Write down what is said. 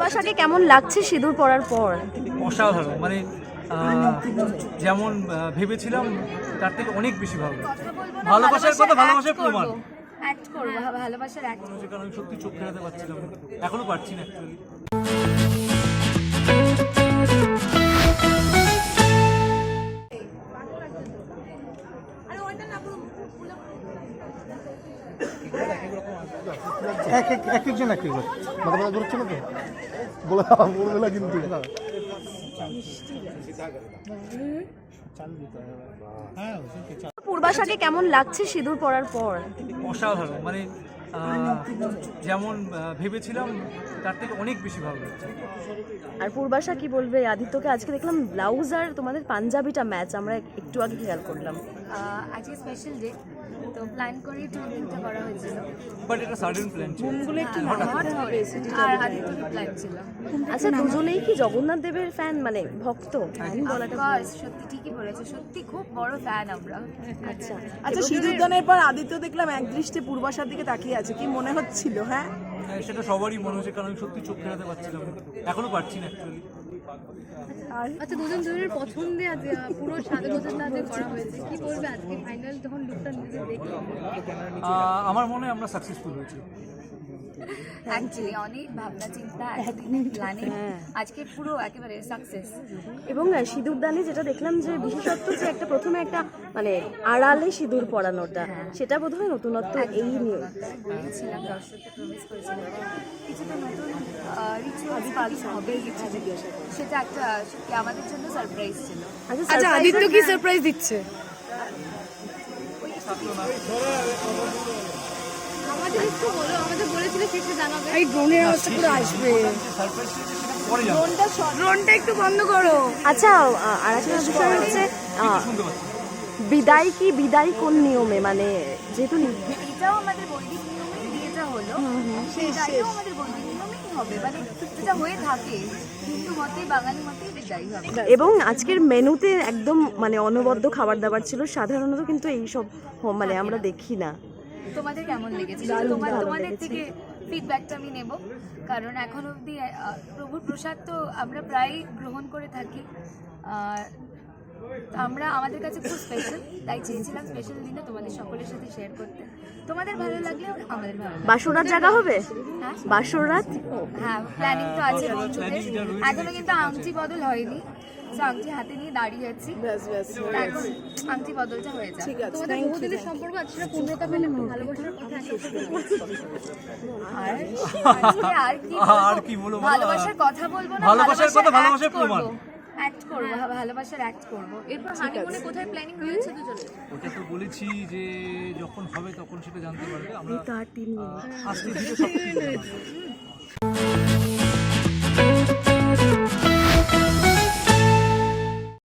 বাসাকে কেমন লাগছে সিঁদুর পরার পর? অসাধারণ মানে যেমন ভেবেছিলাম তার থেকে অনেক বেশি ভালো। ভালোবাসার কথা ভালোবাসার প্রমাণ। অ্যাক্ট করব ভালোবাসার অ্যাক্ট কারণে সত্যি চোখ ফেরাতে পারছিলাম এখনও পারছি না এক এক এক একজন এক একজন। মাথা মাথা ঘুরছে না তো বলে বলবে না কিন্তু। পূর্বাশাকে কেমন লাগছে সিঁদুর পরার পর? অসাধারণ মানে যেমন ভেবেছিলাম তার থেকে অনেক বেশি ভালো লাগছে। আর পূর্বাশা কি বলবে? আদিত্যকে আজকে দেখলাম ব্লাউজ আর তোমাদের পাঞ্জাবিটা ম্যাচ আমরা একটু আগে খেয়াল করলাম। আজকে স্পেশাল ডে তো প্ল্যান করেই ট্যুরিংটা করা হয়েছিল। বাট এটা সাডেন প্ল্যান ছিল। হঠাৎ করে আর আদিত্য প্ল্যান ছিল। আচ্ছা দুজনেই কি জগন্নাথ দেবের ফ্যান মানে ভক্ত? বলাটা সত্যি ঠিকই বলেছে। সত্যি খুব বড় ফ্যান আমরা। আচ্ছা। আচ্ছা সিঁদুরদানের পর আদিত্য দেখলাম এক দৃষ্টে পূর্বাশার দিকে তাকিয়ে আছে। কি মনে হচ্ছিল হ্যাঁ? হ্যাঁ, সেটা সবারই মনে হচ্ছে কারণ আমি সত্যি চোখ ফেরাতে পারছিলাম এখনও পারছি না অ্যাকচুয়ালি আচ্ছা দুজন দুজনের পছন্দে আজ পুরো সাজগোজটা আজ করা হয়েছে। কি বলবে আজকে ফাইনাল যখন লুকটা নিজে দেখে? আমার মনে হয় আমরা সাকসেসফুল হয়েছি। অ্যাকচুয়ালি অনেক ভাবনা চিন্তা একদিনের প্ল্যানিং আজকে পুরো একেবারে সাকসেস এবং সিঁদুরদানে যেটা দেখলাম যে বিশেষত্ব যে একটা প্রথমে একটা মানে আড়ালে সিঁদুর পরানোটা। সেটা বোধহয় নতুনত্ব এই নিয়ে। বলেছিলাম দর্শককে প্রমিস করেছিলাম। কিছুটা নতুন রিচুয়াল পালস হবে সেটা একটা সত্যি আমাদের জন্য সারপ্রাইজ ছিল। আচ্ছা আদিত্য কি সারপ্রাইজ দিচ্ছে? আমাদের একটু বলো আমাদের বলেছিল শেষে জানাবে। এই ড্রোনের আওয়াজটা পুরো আসবে। সারপ্রাইজ ড্রোনটা একটু বন্ধ করো। আচ্ছা আহ, আর একটা বিষয় হচ্ছে শুনতে পাচ্ছি। বিদায় কি বিদায় কোন নিয়মে? মানে যেহেতু নি- এটাও আমাদের বৈদিক নিয়মে বিয়েটা হলো সেটাও আমাদের বৈদিক নিয়মেই হবে। মানে হয়ে থাকে হিন্দু মতে বাঙালি মতেই বিদায় হবে। এবং আজকের মেনুতে একদম মানে অনবদ্য খাবার দাবার ছিল। সাধারণত কিন্তু এই সব মানে আমরা দেখি না। তোমাদের কেমন লেগেছে? তোমার তোমাদের থেকে ফিডব্যাকটা আমি নেব। কারণ এখন অবধি প্রভুর প্রসাদ তো আমরা প্রায় গ্রহণ করে থাকি। আমরা আমাদের কাছে খুব স্পেশাল তাই চেয়েছিলাম স্পেশাল দিনে তোমাদের সকলের সাথে শেয়ার করতে। তোমাদের ভালো লাগলেও আমাদের ভালো লাগবে। বাসরাত জায়গা হবে? হ্যাঁ? বাসরাত হ্যাঁ প্ল্যানিং তো আছে বন্ধুদের। এখনও কিন্তু আংটি বদল হয়নি। আংটি হাতে নিয়ে দাঁড়িয়ে আছি। আংটি বদলটা হয়ে যাবে তোমাদের বহুদিনের সম্পর্ক আছে সেটা পূর্ণতা পেলে ভালোবাসার কথা আর কি আর কি বলব? ভালোবাসার কথা বলব না ভালোবাসার কথা, ভালোবাসার প্রমাণ। অ্যাক্ট করব ভালোবাসার অ্যাক্ট করব। এরপর হানিমুনে কোথায় প্ল্যানিং রয়েছে দুজনের? ওটা তো বলেছি যে যখন হবে তখন সেটা জানতে পারবে। আমরা আস্তে ধীরে সব কিছু জানাব।